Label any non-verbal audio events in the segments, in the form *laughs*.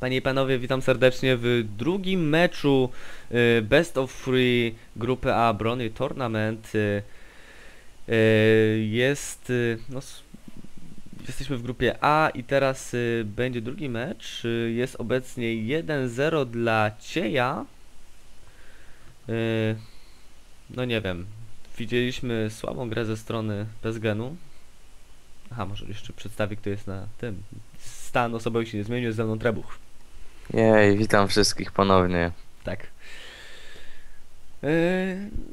Panie i panowie, witam serdecznie w drugim meczu y, Best of Three grupy A Brony Tournament. y, y, Jest, no, jesteśmy w grupie A i teraz będzie drugi mecz. Jest obecnie 1-0 dla Cieja. No nie wiem, widzieliśmy słabą grę ze strony Bezgenu. Aha, może jeszcze przedstawię kto jest na tym. Stan osobowy się nie zmienił, jest ze mną Trebuch. Jej, witam wszystkich ponownie. Tak. Yy,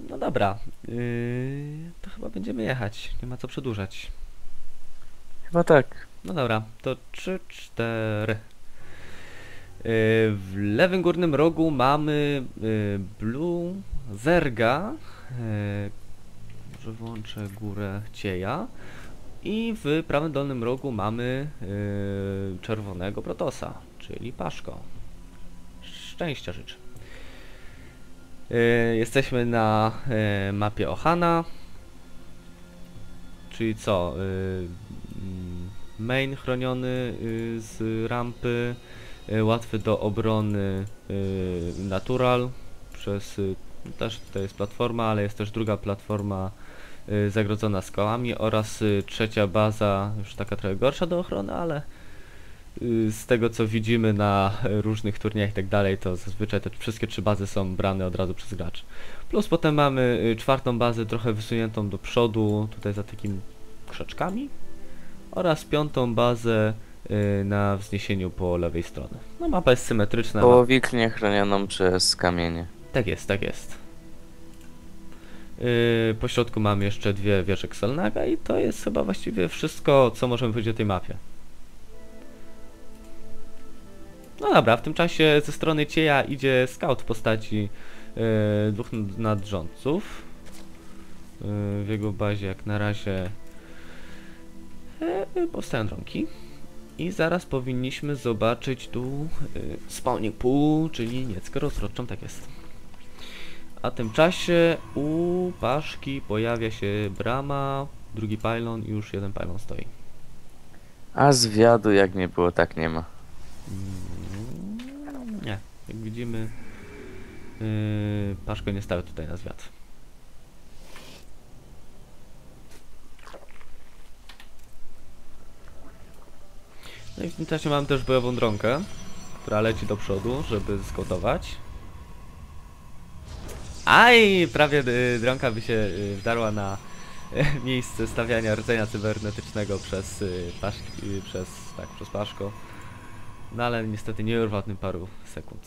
no dobra. Yy, to chyba będziemy jechać. Nie ma co przedłużać. Chyba tak. No dobra, to 3, 4. Yy, w lewym górnym rogu mamy yy, Blue Zerga. Yy, może włączę górę Cieja. I w prawym dolnym rogu mamy yy, czerwonego Protosa, czyli Paszko. Szczęścia życzę. Yy, jesteśmy na yy, mapie Ohana. Czyli co? Mm, main chroniony z rampy, łatwy do obrony natural przez yy, też tutaj jest platforma, ale jest też druga platforma zagrodzona skałami oraz trzecia baza, już taka trochę gorsza do ochrony, ale z tego co widzimy na różnych turniejach i tak dalej, to zazwyczaj te wszystkie trzy bazy są brane od razu przez graczy. Plus potem mamy yy, czwartą bazę trochę wysuniętą do przodu, tutaj za takimi krzaczkami oraz piątą bazę yy, na wzniesieniu po lewej stronie. No mapa jest symetryczna. Połowiklię chronioną przez kamienie. tak jest, tak jest. Yy, po środku mam jeszcze dwie wieże Xelnaga i to jest chyba właściwie wszystko, co możemy powiedzieć o tej mapie. No dobra, w tym czasie ze strony Cieja idzie scout w postaci yy, dwóch nad- nadrządców. Yy, w jego bazie jak na razie yy, powstają dronki. I zaraz powinniśmy zobaczyć tu yy, spawning pool, czyli nieckę rozrodczą, tak jest. A w tym czasie u Paszki pojawia się brama, drugi pylon i już jeden pylon stoi. A zwiadu jak nie było, tak nie ma. Mm, jak widzimy yy, Paszko nie stał tutaj na zwiat. No i w tym czasie mam też bojową dronkę, która leci do przodu, żeby skautować. Aj, prawie y, dronka by się y, wdarła na y, *laughs* miejsce stawiania rdzenia cybernetycznego przez y, paszki, y, przez, tak, przez Paszko. No ale niestety nie urwał tym paru sekund.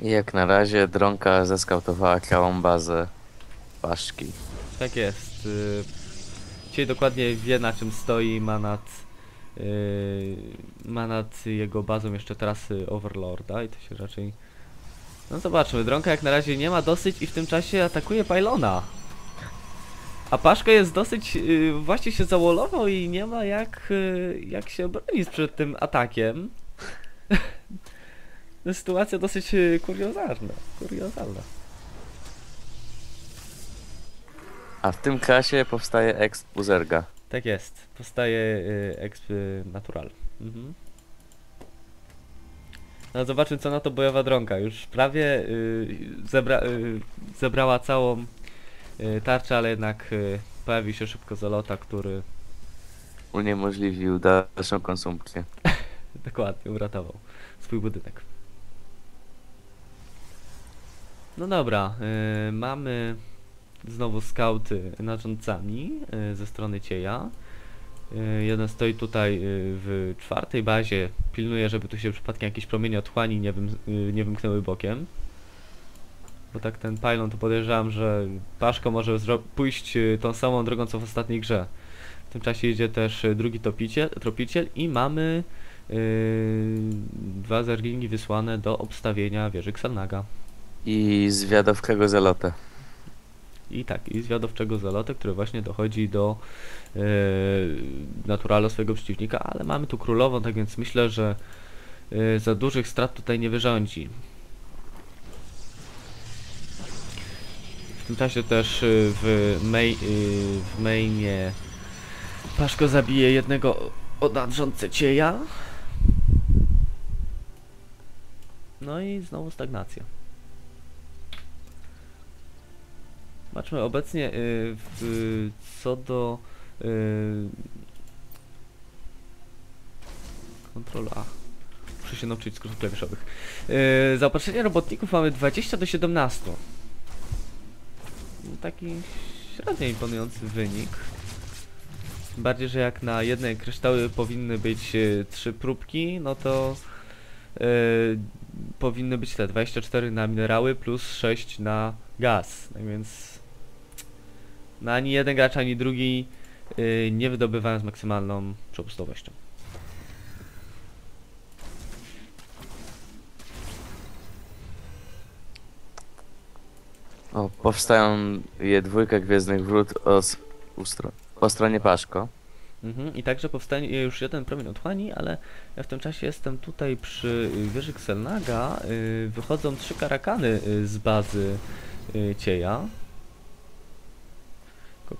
I jak na razie dronka zeskautowała całą bazę paszki. Tak jest. Y, dzisiaj dokładnie wie na czym stoi, ma nad, y, ma nad jego bazą jeszcze trasy Overlorda i to się raczej... No zobaczmy, Dronka jak na razie nie ma dosyć i w tym czasie atakuje Pylona. A Paszko jest dosyć, y, właśnie się zawolował i nie ma jak, y, jak się obronić przed tym atakiem. *laughs* Sytuacja dosyć y, kuriozalna. Kuriozalna. A w tym czasie powstaje exp Buzerga. Tak jest. Powstaje y, exp natural. Mhm. No zobaczmy co na to bojowa dronka. Już prawie y, zebra, y, zebrała całą y, tarczę, ale jednak y, pojawił się szybko Zolota, który Uniemożliwił dalszą konsumpcję. *laughs* dokładnie uratował swój budynek. No dobra, y, mamy znowu skauty nadrządcami y, ze strony Cieja. Y, jeden stoi tutaj w czwartej bazie, pilnuje, żeby tu się przypadkiem jakieś promienie otchłani nie, wym, nie wymknęły bokiem. Bo tak ten pylon to podejrzewam, że Paszko może pójść y, tą samą drogą co w ostatniej grze. W tym czasie idzie też y, drugi topiciel, tropiciel i mamy yy, dwa zerglingi wysłane do obstawienia wieży Xelnaga. I zwiadowskiego zelotę. I tak, i zwiadowczego zaloty, który właśnie dochodzi do yy, naturala swojego przeciwnika, ale mamy tu królową, tak więc myślę, że yy, za dużych strat tutaj nie wyrządzi. W tym czasie też yy, w, yy, w mainie Paszko zabije jednego od cieja. No i znowu stagnacja. Zobaczmy obecnie y, w, co do y, kontrol A. Muszę się nauczyć skrótów klawiszowych. Zaopatrzenie robotników mamy 20 do 17. Taki średnio imponujący wynik. Bardziej, że jak na jednej kryształy powinny być y, trzy próbki, no to y, powinny być te 24 na minerały plus 6 na gaz. Tak więc no ani jeden gracz, ani drugi y, nie wydobywają z maksymalną przepustowością. O, powstają je dwójka Gwiezdnych Wrót o, s- u stro- po stronie Paszko. Mhm. I także powstanie już jeden promień otchłani, ale ja w tym czasie jestem tutaj przy wieży Xelnaga. y, Wychodzą trzy karakany y, z bazy y, Cieja.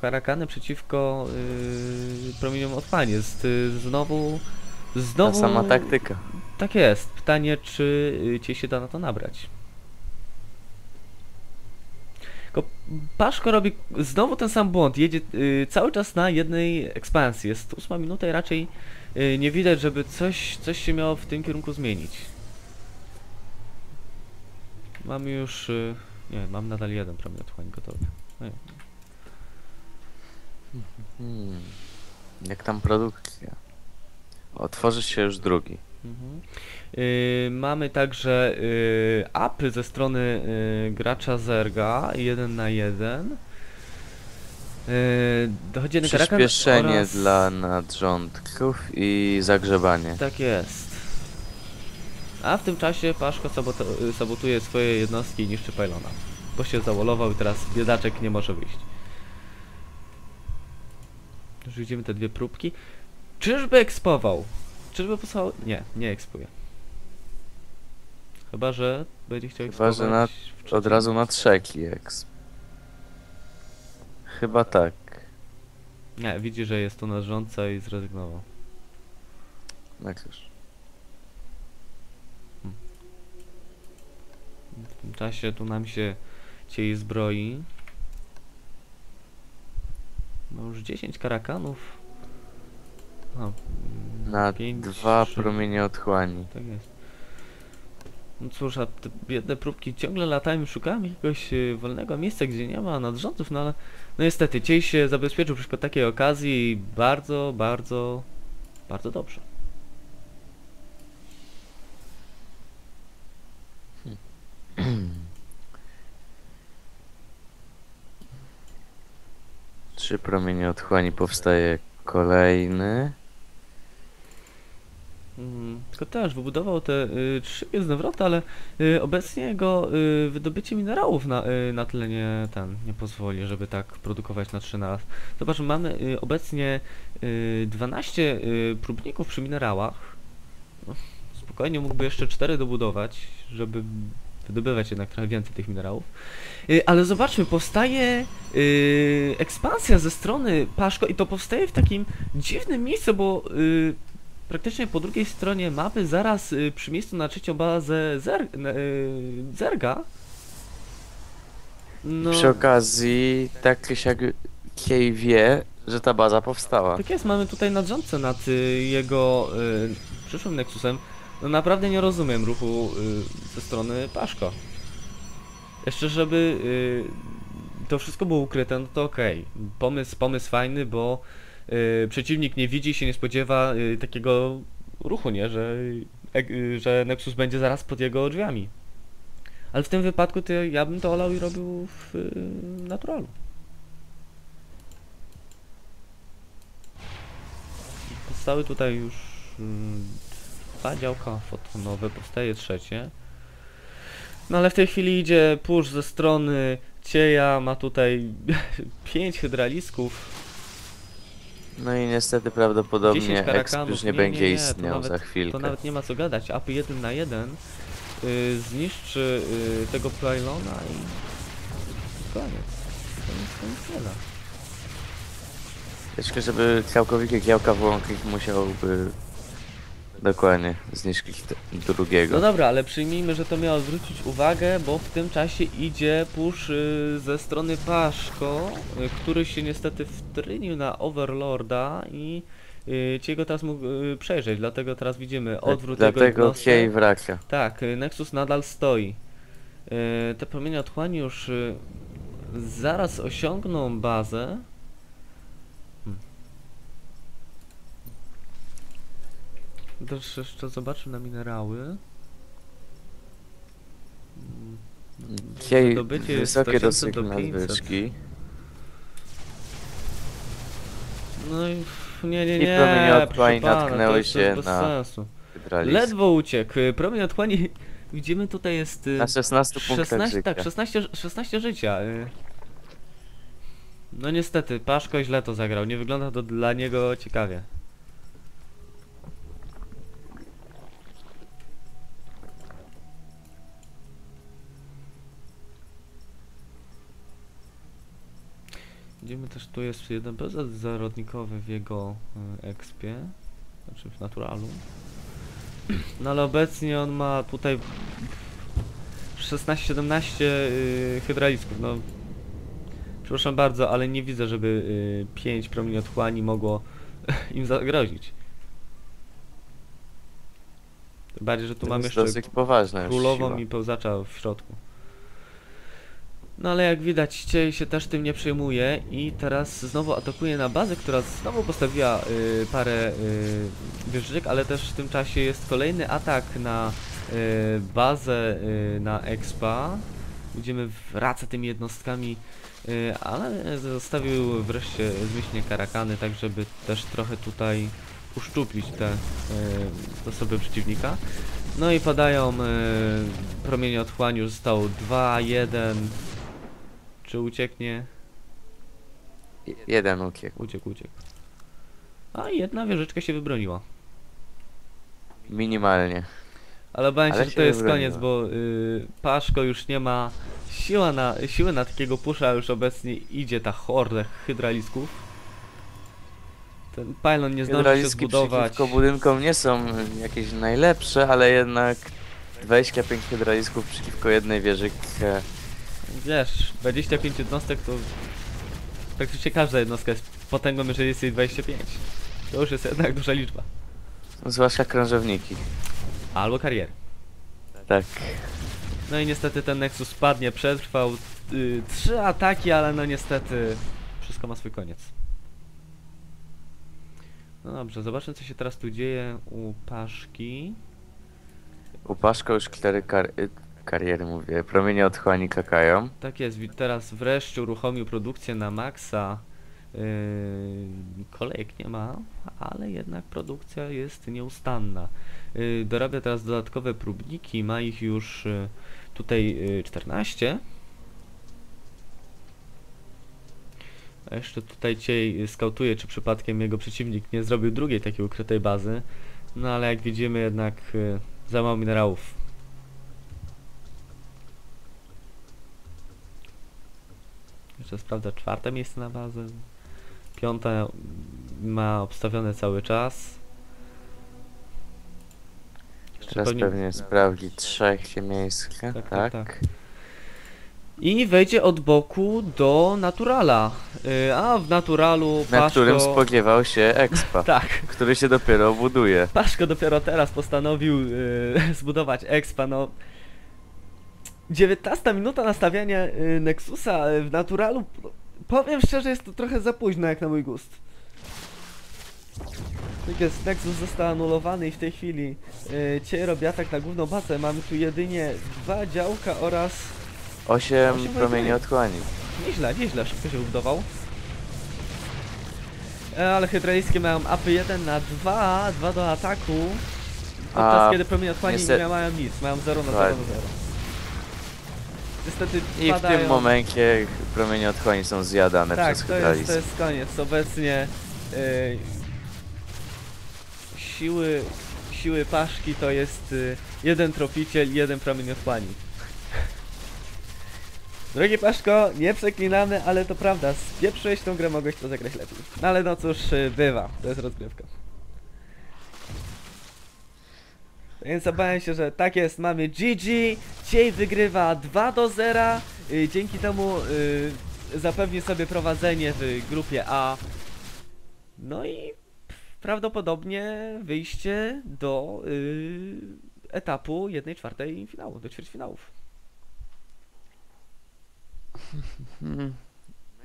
Karakany przeciwko promieniom otchłani. Jest y, znowu... Ta Znowu... sama taktyka. Tak jest. Pytanie, czy cię się da na to nabrać. Tylko Paszko robi znowu ten sam błąd. Jedzie y, cały czas na jednej ekspansji. Jest ósma minuta i raczej y, nie widać, żeby coś, coś się miało w tym kierunku zmienić. Mam już... Y, nie, mam nadal jeden promień otchłani gotowy. No. Hmm. Jak tam produkcja? Otworzy się już drugi. Mhm. Y, mamy także y, apy ze strony y, gracza Zerga, jeden na jeden. Y, dochodzi jeden karakan Przyspieszenie oraz... dla nadrządków i zagrzebanie. Tak jest. A w tym czasie Paszko sabotuje swoje jednostki i niszczy pylona. Bo się zawolował i teraz biedaczek nie może wyjść. Już widzimy te dwie próbki. Czyżby ekspował? Czyżby posłał? Nie, nie ekspuje. Chyba, że będzie chciał Chyba, że na- Od razu na trzeki eks. Chyba tak. Nie, widzi, że jest tu nadrządca i zrezygnował. Tak już. W tym czasie tu nam się ciei zbroi. Ma już 10 karakanów. O, mm, Na pięć, dwa trzy. promienie otchłani. Tak jest. No cóż, a te biedne próbki ciągle latają i szukają jakiegoś e, wolnego miejsca, gdzie nie ma nadrządów, no ale no niestety, ciej się zabezpieczył przy takiej okazji bardzo, bardzo, bardzo dobrze. *clears throat* Trzy promienie otchłani powstaje kolejny. Mm, tylko też wybudował te y, trzy gwiezdne wrota, ale y, obecnie jego y, wydobycie minerałów na, y, na tyle nie, ten, nie pozwoli, żeby tak produkować na trzy naraz. Zobacz, mamy y, obecnie y, 12 y, próbników przy minerałach. No, spokojnie mógłby jeszcze 4 dobudować, żeby wydobywać jednak trochę więcej tych minerałów. Y, ale zobaczmy, powstaje y, ekspansja ze strony Paszko i to powstaje w takim dziwnym miejscu, bo y, praktycznie po drugiej stronie mapy, zaraz y, przy miejscu na trzecią bazę Zer y, Zerga. No, Przy okazji, tak czy siak Kiej wie, że ta baza powstała. tak jest, mamy tutaj nadrządcę nad y, jego y, przyszłym Nexusem. No naprawdę nie rozumiem ruchu y, ze strony Paszko. Jeszcze żeby y, to wszystko było ukryte, no to okej. Pomysł, pomysł fajny, bo przeciwnik nie widzi się nie spodziewa y, takiego ruchu, nie? Że, ek- y, że Nexus będzie zaraz pod jego drzwiami. Ale w tym wypadku to ja bym to olał i robił w y, naturalu. Powstały tutaj już mm, dwa działka fotonowe, powstaje trzecie. No ale w tej chwili idzie push ze strony Cieja, ma tutaj *laughs* pięć hydralisków. No i niestety 10 prawdopodobnie exp już nie, Nie, będzie nie, nie, istniał nawet, za chwilkę. To nawet nie ma co gadać. Apy jeden na jeden y, zniszczy y, tego pylona i koniec. Nie da. Jeszcze żeby całkowity działka włączyć musiałby dokładnie te- drugiego. No dobra, ale przyjmijmy, że to miało zwrócić uwagę, bo w tym czasie idzie push y, ze strony Paszko, y, który się niestety wtrynił na Overlorda i y, ci go teraz mógł przejrzeć, dlatego teraz widzimy odwrót jego Dlatego jednostek. Kiej wraca. Tak, Nexus nadal stoi. Te promienie otchłani już zaraz osiągną bazę. Też jeszcze zobaczę na minerały. Mm, jest wysokie 800 dosyć do 500. nadwyżki. No i nie, nie, I nie, otchłani pana, natknęły się na. Ledwo uciekł. y, Promień otchłani, *laughs* widzimy tutaj jest... y, Na 16 punktach 16, życia. tak, 16, 16 życia. y. No niestety, Paszko źle to zagrał. Nie wygląda to dla niego ciekawie. Widzimy też, tu jest jeden bezet zarodnikowy w jego expie, znaczy w naturalu. No ale obecnie on ma tutaj 16-17 yy, hydralisków, no przepraszam bardzo, ale nie widzę, żeby y, 5 promieni otchłani mogło *laughs* im zagrozić. Tym bardziej, że tu mamy jeszcze już królową i pełzacza w środku. No ale jak widać, ciej się też tym nie przejmuje i teraz znowu atakuje na bazę, która znowu postawiła y, parę y, wieżyczek, ale też w tym czasie jest kolejny atak na y, bazę y, na Expa. Widzimy wraca tymi jednostkami, y, ale zostawił wreszcie zmyślnie karakany, tak żeby też trochę tutaj uszczuplić te y, przeciwnika. No i padają y, promienie otchłani, zostało 2, 1. Czy ucieknie? Je- Jeden uciekł. Uciekł, uciekł. A jedna wieżyczka się wybroniła. Minimalnie. Ale obawiam się, Ale że się to jest wybroniła. koniec, bo y, Paszko już nie ma siła na, siły na takiego pusza, już obecnie idzie ta horda hydralisków. Ten pylon nie zdąży się Hydraliski zbudować. przeciwko budynkom nie są jakieś najlepsze, ale jednak 25 hydralisków przeciwko jednej wieży e, Wiesz, 25 jednostek to praktycznie każda jednostka jest potęgą, jeżeli jest jej 25. To już jest jednak duża liczba. zwłaszcza krążowniki. Albo kariery. Tak. No i niestety ten Nexus spadnie, przetrwał y, trzy ataki, ale no niestety wszystko ma swój koniec. No dobrze, zobaczmy co się teraz tu dzieje u Paszki. U Paszko już cztery kar y, kariery mówię. Promienie otchłani kakają. Tak jest, teraz wreszcie uruchomił produkcję na maksa. Yy, kolejek nie ma, ale jednak produkcja jest nieustanna. Yy, dorabia teraz dodatkowe próbniki, ma ich już yy, tutaj yy, 14. A jeszcze tutaj cię skautuje, czy przypadkiem jego przeciwnik nie zrobił drugiej takiej ukrytej bazy. No ale jak widzimy jednak yy, za mało minerałów. Jeszcze sprawdza czwarte miejsce na bazę. Piąte ma obstawione cały czas. Jeszcze Teraz pewnie- pewnie sprawdzi trzecie miejsce. Tak, Tak, tak, tak. I wejdzie od boku do Naturala. Yy, a w Naturalu Na którym Paszko... spodziewał się Expa, *laughs* Tak, który się dopiero buduje. Paszko dopiero teraz postanowił yy, *laughs* zbudować Expa, no... 19 minuta nastawiania yy, Nexusa yy, w Naturalu. Powiem szczerze, jest to trochę za późno jak na mój gust. Tak jest, Nexus został anulowany i w tej chwili yy, Ciej robi atak na główną bazę. Mamy tu jedynie dwa działka oraz... Osiem Osiem promieni otchłani. Nieźle, nieźle, szybko się wybudował. E, ale hydralickie mają apy 1 na 2, 2 do ataku. Podczas A, kiedy promienie otchłani niestety- nie mają nic, mają 0 na 0 Dokładnie. na 0. Niestety I w tym momencie promienie otchłani są zjadane Tak, przez to jest, hydralisk. to jest koniec. Obecnie e, siły, siły paszki to jest e, jeden tropiciel i jeden promień otchłani. Drogi Paszko, nie przeklinamy, ale to prawda, spieprzyłeś tą grę, mogłeś to zagrać lepiej. No ale no cóż, y, bywa, to jest rozgrywka. Więc obawiam się, że tak jest, mamy GG, Ciej wygrywa 2 do 0, y, dzięki temu y, zapewni sobie prowadzenie w grupie A. No i prawdopodobnie wyjście do y, etapu 1 czwartej finału, do ćwierćfinałów. *laughs*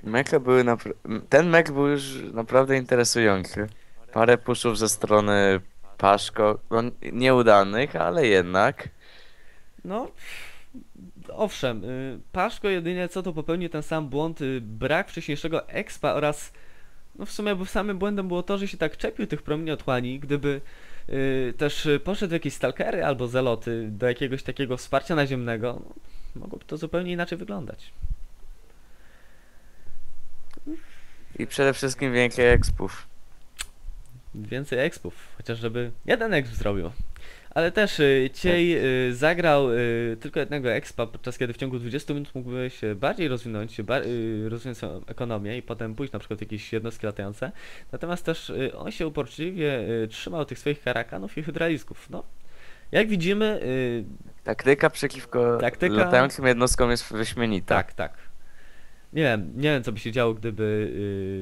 Mecze były Ten mecz był już naprawdę interesujący. Parę puszów ze strony Paszko, no nieudanych, ale jednak. No, owszem, y, Paszko jedynie co to popełnił ten sam błąd, y, brak wcześniejszego expa oraz, no w sumie samym błędem było to, że się tak czepił tych promieni otchłani, gdyby y, też poszedł w jakieś stalkery albo zeloty do jakiegoś takiego wsparcia naziemnego, no, mogłoby to zupełnie inaczej wyglądać. I przede wszystkim więcej expów. Więcej expów, chociaż żeby jeden exp zrobił. Ale też y, Ciej y, zagrał y, tylko jednego expa, podczas kiedy w ciągu 20 minut mógłby się bardziej rozwinąć, bar, rozwinąć swoją ekonomię i potem pójść na przykład w jakieś jednostki latające. Natomiast też on się uporczywie trzymał tych swoich karakanów i hydralisków. No, jak widzimy, Taktyka przeciwko Taktyka- latającym jednostkom jest wyśmienita. tak, tak. Nie wiem, nie wiem co by się działo, gdyby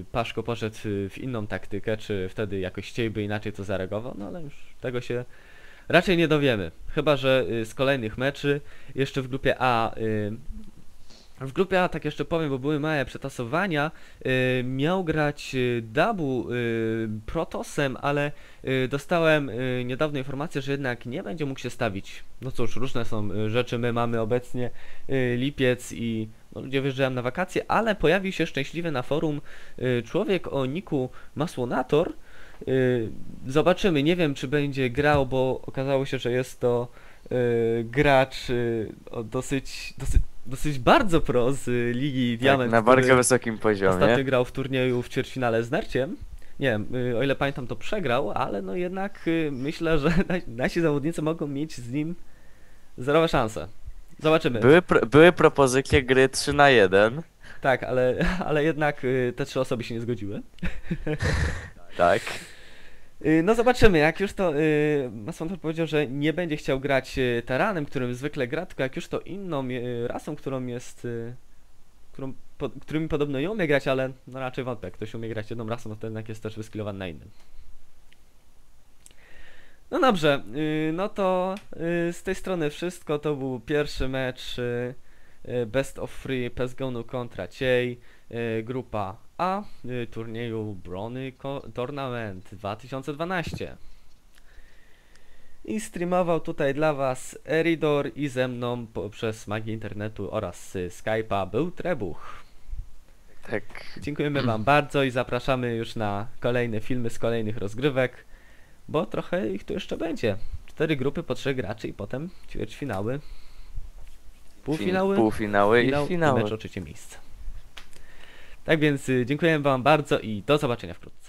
y, Paszko poszedł y, w inną taktykę, czy wtedy jakoś Ciej by inaczej to zareagował, no ale już tego się raczej nie dowiemy. Chyba, że y, z kolejnych meczy, jeszcze w grupie A, y, w grupie A tak jeszcze powiem, bo były małe przetasowania, y, miał grać y, Dabu y, Protosem, ale y, dostałem y, niedawno informację, że jednak nie będzie mógł się stawić. No cóż, różne są rzeczy, my mamy obecnie lipiec i no, ludzie wyjeżdżają na wakacje, ale pojawił się szczęśliwie na forum człowiek o niku Masłonator. Zobaczymy, nie wiem czy będzie grał, bo okazało się, że jest to gracz dosyć, dosyć, dosyć bardzo pro z Ligi Tak, Diament, na bardzo wysokim ostatnio poziomie. grał w turnieju w ćwierćfinale z Nerciem. Nie wiem, y, o ile pamiętam to przegrał, ale no jednak y, myślę, że *laughs* nasi, nasi zawodnicy mogą mieć z nim zerowe szanse. Zobaczymy. Były, pro, były propozycje gry 3 na 1. Tak, ale, *laughs* ale jednak y, te trzy osoby się nie zgodziły. *laughs* Tak. Y, No zobaczymy, jak już to y, Masontor powiedział, że nie będzie chciał grać y, taranem, którym zwykle gra, tylko jak już to inną y, rasą, którą jest, którą, po, którymi podobno nie umie grać, ale no raczej wątpię, jak ktoś umie grać jedną rasą, no to jednak jest też wyskilowany na innym. No dobrze, no to z tej strony wszystko, to był pierwszy mecz Best of Free PSGonu kontra Ciej, y, grupa A y, turnieju Brony Tournament 2012. I streamował tutaj dla Was Eridor i ze mną poprzez magię internetu oraz Skype'a był Trebuch. Tak. Dziękujemy Wam bardzo i zapraszamy już na kolejne filmy z kolejnych rozgrywek, bo trochę ich tu jeszcze będzie. Cztery grupy po trzech graczy i potem ćwierćfinały, półfinały, Fin- Półfinały finał i finały. mecz o trzecie miejsce. Tak więc y, dziękuję Wam bardzo i do zobaczenia wkrótce.